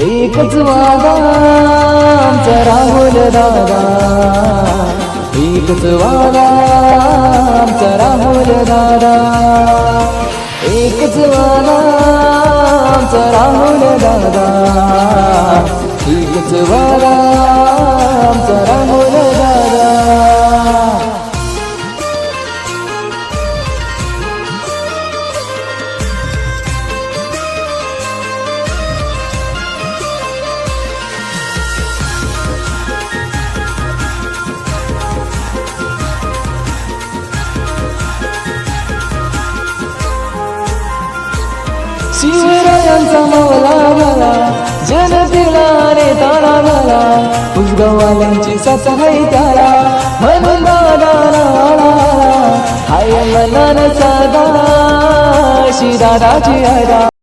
एकच वादा आमचा राहुल दादा. एकच वादा आमचा राहुल दादा. एकच वादा आमचा राहुल दादा. एकच वादा शिवरायांचा मौला झाला जनतेला रे नेताना झाला उजगावाल्यांची साथ आहे त्याला म्हणून दादाला हाय मनाचा साधा शिदाराची दादाची आदा